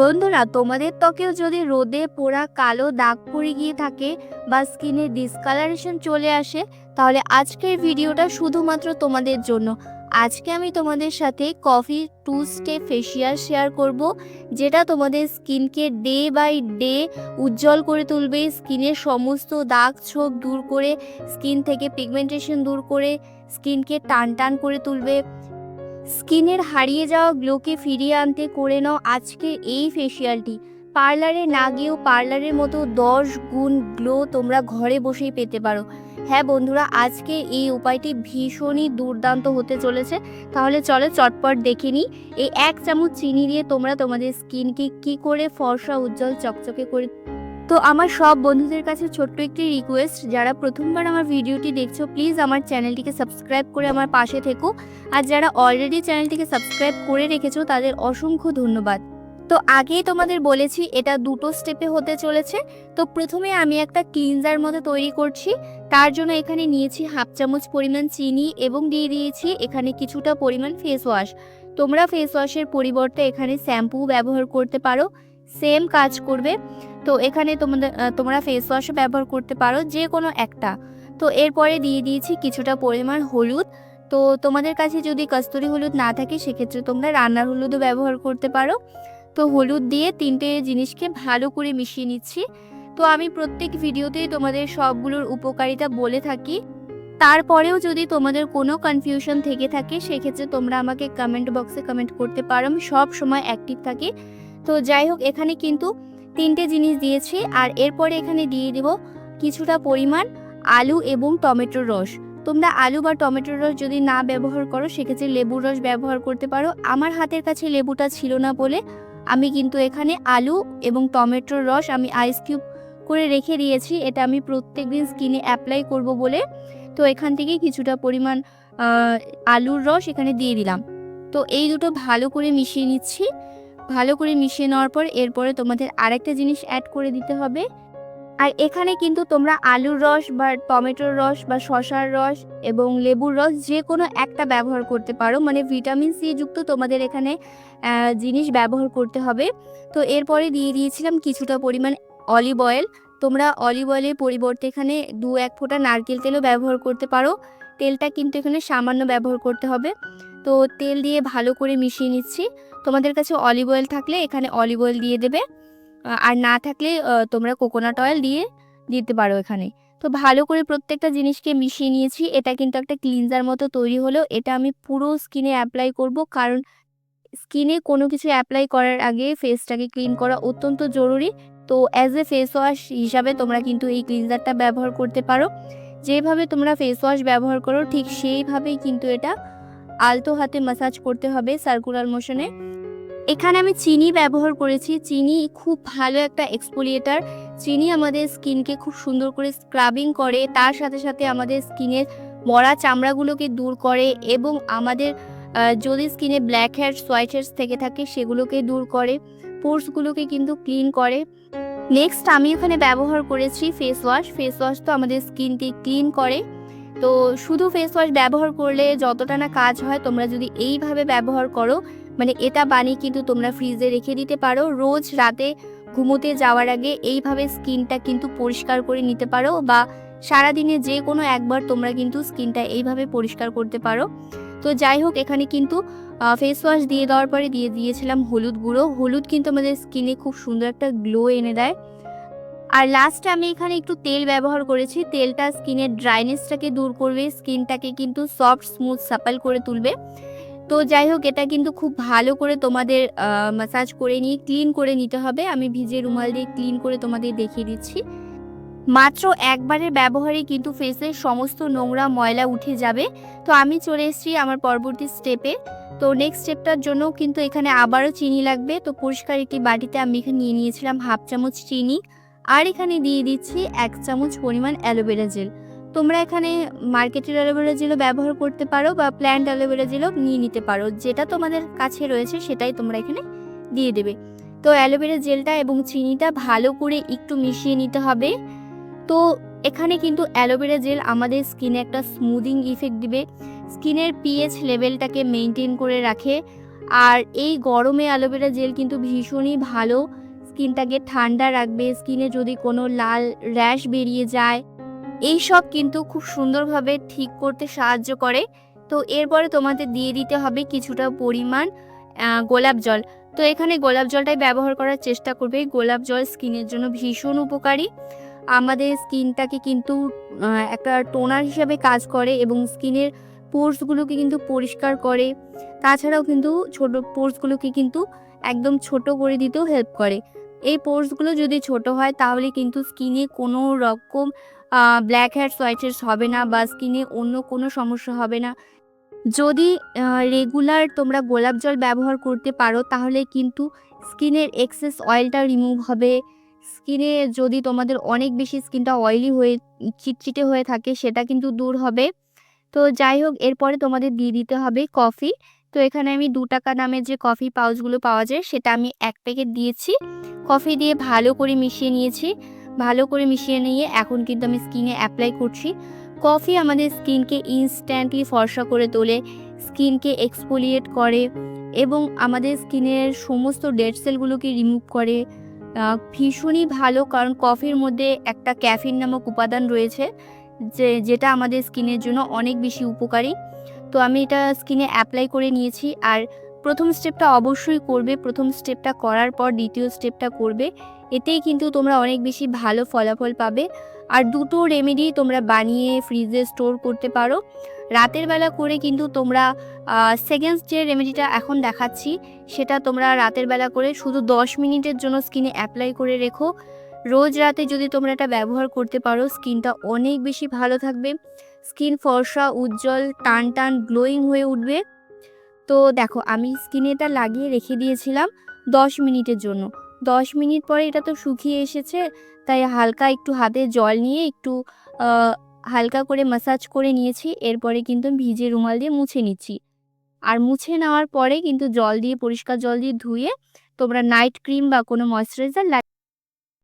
বন্ধুরা, তোমাদের ত্বকেও যদি রোদে পোড়া কালো দাগ পড়ে গিয়ে থাকে বা স্কিনে ডিসকালারেশন চলে আসে, তাহলে আজকের ভিডিওটা শুধুমাত্র তোমাদের জন্য। আজকে আমি তোমাদের সাথে coffee two step facial share করব, যেটা তোমাদের স্কিনকে ডে বাই ডে উজ্জ্বল করে তুলবে। স্কিনের সমস্ত দাগ ছোপ দূর করে, স্কিন থেকে পিগমেন্টেশন দূর করে, স্কিনকে টান টান করে তুলবে। স্কিনের হারিয়ে যাওয়া গ্লোকে ফিরিয়ে আনতে করে নাও আজকে এই ফেসিয়ালটি। পার্লারে না গিয়েও পার্লারের মতো দশ গুণ গ্লো তোমরা ঘরে বসেই পেতে পারো। হ্যাঁ বন্ধুরা, আজকে এই উপায়টি ভীষণই দুর্দান্ত হতে চলেছে। তাহলে চলো চটপট দেখে নিই। এই এক চামচ চিনি দিয়ে তোমরা তোমাদের স্কিনকে কি করে ফর্সা উজ্জ্বল চকচকে করে তো আমার সব বন্ধুদের কাছে ছোট্ট একটি রিকোয়েস্ট যারা প্রথমবার আমার ভিডিওটি দেখছ প্লিজ আমার চ্যানেলটিকে সাবস্ক্রাইব করে আমার পাশে থেকো। আর যারা অলরেডি চ্যানেলটিকে সাবস্ক্রাইব করে রেখেছো, তাদের অসংখ্য ধন্যবাদ। তো আগেই তোমাদের বলেছি, এটা দুটো স্টেপে হতে চলেছে। তো প্রথমে আমি একটা ক্লিনজার মতো তৈরি করছি। তার জন্য এখানে নিয়েছি হাফ চামচ পরিমাণ চিনি এবং দিয়ে দিয়েছি এখানে কিছুটা পরিমাণ ফেস ওয়াশ তোমরা ফেস ওয়াশের পরিবর্তে এখানে শ্যাম্পু ব্যবহার করতে পারো। সেম কাজ করবে। তো এখানে তোমাদের তোমরা ফেস ওয়াশও ব্যবহার করতে পারো যে কোনো একটা। তো এরপরে দিয়ে দিয়েছি কিছুটা পরিমাণ হলুদ। তো তোমাদের কাছে যদি কস্তুরি হলুদ না থাকে সেক্ষেত্রে তোমরা রান্নার হলুদও ব্যবহার করতে পারো। তো হলুদ দিয়ে তিনটে জিনিসকে ভালো করে মিশিয়ে নিচ্ছি। তো আমি প্রত্যেক ভিডিওতেই তোমাদের সবগুলোর উপকারিতা বলে থাকি। তারপরেও যদি তোমাদের কোনো কনফিউশন থেকে থাকে সেক্ষেত্রে তোমরা আমাকে কমেন্ট বক্সে কমেন্ট করতে পারো। আমি সব সময় অ্যাক্টিভ থাকি। তো যাই হোক, এখানে কিন্তু তিনটে জিনিস দিয়েছি আর এরপরে এখানে দিয়ে দেব কিছুটা পরিমাণ আলু এবং টমেটোর রস। তোমরা আলু বা টমেটোর রস যদি না ব্যবহার করো, সেক্ষেত্রে লেবুর রস ব্যবহার করতে পারো। আমার হাতের কাছে লেবুটা ছিল না বলে আমি কিন্তু এখানে আলু এবং টমেটোর রস আমি আইস কিউব করে রেখে দিয়েছি। এটা আমি প্রত্যেক দিন স্কিনে অ্যাপ্লাই করব বলে। তো এখান থেকে কিছুটা পরিমাণ আলুর রস এখানে দিয়ে দিলাম। তো এই দুটো ভালো করে মিশিয়ে নিচ্ছি। ভালো করে মিশিয়ে নেওয়ার পর এরপরে তোমাদের আরেকটা জিনিস অ্যাড করে দিতে হবে। আর এখানে কিন্তু তোমরা আলুর রস বা টমেটোর রস বা শশার রস এবং লেবুর রস যে কোনো একটা ব্যবহার করতে পারো। মানে ভিটামিন সি যুক্ত তোমাদের এখানে জিনিস ব্যবহার করতে হবে। তো এরপরে দিয়ে দিয়েছিলাম কিছুটা পরিমাণ অলিভ অয়েল তোমরা অলিভ অয়েলের পরিবর্তে এখানে দু এক ফোঁটা নারকেল তেলও ব্যবহার করতে পারো। তেলটা কিন্তু এখানে সামান্য ব্যবহার করতে হবে। তো তেল দিয়ে ভালো করে মিশিয়ে নিচ্ছি। তোমাদের কাছে অলিভ অয়েল থাকলে এখানে অলিভ অয়েল দিয়ে দেবে। আর না থাকলে তোমরা কোকোনাট অয়েল দিয়ে দিতে পারো এখানে। তো ভালো করে প্রত্যেকটা জিনিসকে মিশিয়ে নিয়েছি। এটা কিন্তু একটা ক্লিনজার মতো তৈরি হলো। এটা আমি পুরো স্কিনে অ্যাপ্লাই করব কারণ স্কিনে কোনো কিছু অ্যাপ্লাই করার আগে ফেসটাকে ক্লিন করা অত্যন্ত জরুরি। তো অ্যাজ এ ফেস ওয়াশ হিসাবে তোমরা কিন্তু এই ক্লিনজারটা ব্যবহার করতে পারো। যেভাবে তোমরা ফেস ওয়াশ ব্যবহার করো, ঠিক সেইভাবেই কিন্তু এটা আলতো হাতে মাসাজ করতে হবে সার্কুলার মোশনে এখানে আমি চিনি ব্যবহার করেছি। চিনি খুব ভালো একটা এক্সপোলিয়েটার চিনি আমাদের স্কিনকে খুব সুন্দর করে স্ক্রাবিং করে, তার সাথে সাথে আমাদের স্কিনের মরা চামড়াগুলোকে দূর করে এবং আমাদের যদি স্কিনে ব্ল্যাক হেয়ার্স হোয়াইট হেয়ার্স থেকে থাকে সেগুলোকে দূর করে পোর্সগুলোকে কিন্তু ক্লিন করে। নেক্সট আমি এখানে ব্যবহার করেছি ফেস ওয়াশ ফেস ওয়াশ তো আমাদের স্কিনকে ক্লিন করে। তো শুধু ফেস ওয়াশ ব্যবহার করলে যতটা না কাজ হয়, তোমরা যদি এইভাবে ব্যবহার করো মানে এটা বানিয়ে কিন্তু তোমরা ফ্রিজে রেখে দিতে পারো। রোজ রাতে ঘুমোতে যাওয়ার আগে এইভাবে স্কিনটা কিন্তু পরিষ্কার করে নিতে পারো বা সারাদিনে যে কোনো একবার তোমরা কিন্তু স্কিনটা এইভাবে পরিষ্কার করতে পারো। তো যাই হোক, এখানে কিন্তু ফেস ওয়াশ দিয়ে দেওয়ার পরে দিয়ে দিয়েছিলাম হলুদ গুঁড়ো। হলুদ কিন্তু আমাদের স্কিনে খুব সুন্দর একটা গ্লো এনে দেয়। আর লাস্টে আমি এখানে একটু তেল ব্যবহার করেছি। তেলটা স্কিনের ড্রাইনেসটাকে দূর করবে। স্কিনটাকে কিন্তু সফট স্মুথ সাপাল করে তুলবে। তো যাই হোক, এটা কিন্তু খুব ভালো করে তোমাদের মাসাজ করে নিয়ে ক্লিন করে নিতে হবে। আমি ভিজে রুমাল দিয়ে ক্লিন করে তোমাদের দেখিয়ে দিচ্ছি। মাত্র একবারের ব্যবহারে কিন্তু ফেসের সমস্ত নোংরা ময়লা উঠে যাবে। তো আমি চলে এসেছি আমার পরবর্তী স্টেপে তো নেক্সট স্টেপটার জন্য কিন্তু এখানে আবারও চিনি লাগবে। তো পরিষ্কার একটি বাটিতে আমি এখানে নিয়ে নিয়েছিলাম হাফ চামচ চিনি। আর এখানে দিয়ে দিচ্ছি এক চামচ পরিমাণ অ্যালোভেরা জেল। তোমরা এখানে মার্কেটের অ্যালোভেরা জেলও ব্যবহার করতে পারো বা প্ল্যান্ট অ্যালোভেরা জেলও নিয়ে নিতে পারো। যেটা তোমাদের কাছে রয়েছে সেটাই তোমরা এখানে দিয়ে দেবে। তো অ্যালোভেরা জেলটা এবং চিনিটা ভালো করে একটু মিশিয়ে নিতে হবে। তো এখানে কিন্তু অ্যালোভেরা জেল আমাদের স্কিনে একটা স্মুদিং ইফেক্ট দিবে। স্কিনের পিএইচ লেভেলটাকে মেনটেন করে রাখে। আর এই গরমে অ্যালোভেরা জেল কিন্তু ভীষণই ভালো। স্কিনটাকে ঠান্ডা রাখবে, স্কিনে যদি কোনো লাল র্যাশ বেরিয়ে যায়। এই সব কিন্তু খুব সুন্দরভাবে ঠিক করতে সাহায্য করে। তো এরপরে তোমাদের দিয়ে দিতে হবে কিছুটা পরিমাণ গোলাপ জল। তো এখানে গোলাপ জলটাই ব্যবহার করার চেষ্টা করবে। গোলাপ জল স্কিনের জন্য ভীষণ উপকারী। আমাদের স্কিনটাকে কিন্তু একটা টোনার হিসাবে কাজ করে এবং স্কিনের পোর্সগুলোকে কিন্তু পরিষ্কার করে। তাছাড়াও কিন্তু ছোট পোর্সগুলোকে কিন্তু একদম ছোট করে দিতেও হেল্প করে। এই পোর্সগুলো যদি ছোট হয় তাহলে কিন্তু স্কিনে কোনো রকম ব্ল্যাক হেডস হোয়াইট হবে না বা স্কিনে অন্য কোনো সমস্যা হবে না। যদি রেগুলার তোমরা গোলাপ জল ব্যবহার করতে পারো তাহলে কিন্তু স্কিনের এক্সেস অয়েলটা রিমুভ হবে। স্কিনে যদি তোমাদের অনেক বেশি স্কিনটা অয়েলি হয়ে, চিটচিটে হয়ে থাকে সেটা কিন্তু দূর হবে। তো যাই হোক, এরপরে তোমাদের দিয়ে দিতে হবে কফি তো এখানে আমি দু টাকা দামের যে কফি পাউচগুলো পাওয়া যায়, সেটা আমি এক প্যাকেট দিয়েছি। কফি দিয়ে ভালো করে মিশিয়ে নিয়েছি। ভালো করে মিশিয়ে নিয়ে এখন কিন্তু আমি স্কিনে অ্যাপ্লাই করছি। কফি আমাদের স্কিনকে ইনস্ট্যান্টলি ফর্সা করে তোলে স্কিনকে এক্সফোলিয়েট করে এবং আমাদের স্কিনের সমস্ত ডেড সেলগুলোকে রিমুভ করে। ভীষণই ভালো কারণ কফির মধ্যে একটা ক্যাফিন নামক উপাদান রয়েছে, যে, যেটা আমাদের স্কিনের জন্য অনেক বেশি উপকারী। তো আমি এটা স্কিনে অ্যাপ্লাই করে নিয়েছি। আর প্রথম স্টেপটা অবশ্যই করবে। প্রথম স্টেপটা করার পর দ্বিতীয় স্টেপটা করবে। এতেই কিন্তু তোমরা অনেক বেশি ভালো ফলাফল পাবে। আর দুটো রেমেডি তোমরা বানিয়ে ফ্রিজে স্টোর করতে পারো। রাতের বেলা করে কিন্তু তোমরা সেকেন্ড যে রেমেডিটা এখন দেখাচ্ছি, সেটা তোমরা রাতের বেলা করে শুধু দশ মিনিটের জন্য স্কিনে অ্যাপ্লাই করে রেখো। রোজ রাতে যদি তোমরা এটা ব্যবহার করতে পারো, স্কিনটা অনেক বেশি ভালো থাকবে। স্কিন ফর্সা, উজ্জ্বল, টান টান, গ্লোয়িং হয়ে উঠবে। তো দেখো, আমি স্কিনে এটা লাগিয়ে রেখে দিয়েছিলাম দশ মিনিটের জন্য। দশ মিনিট পরে এটা তো শুকিয়ে এসেছে, তাই হালকা একটু হাতে জল নিয়ে একটু হালকা করে মাসাজ করে নিয়েছি, এরপরে কিন্তু ভিজে রুমাল দিয়ে মুছে নিচ্ছি। আর মুছে নেওয়ার পরে কিন্তু জল দিয়ে, পরিষ্কার জল দিয়ে ধুয়ে তোমরা নাইট ক্রিম বা কোনো ময়শ্চারাইজার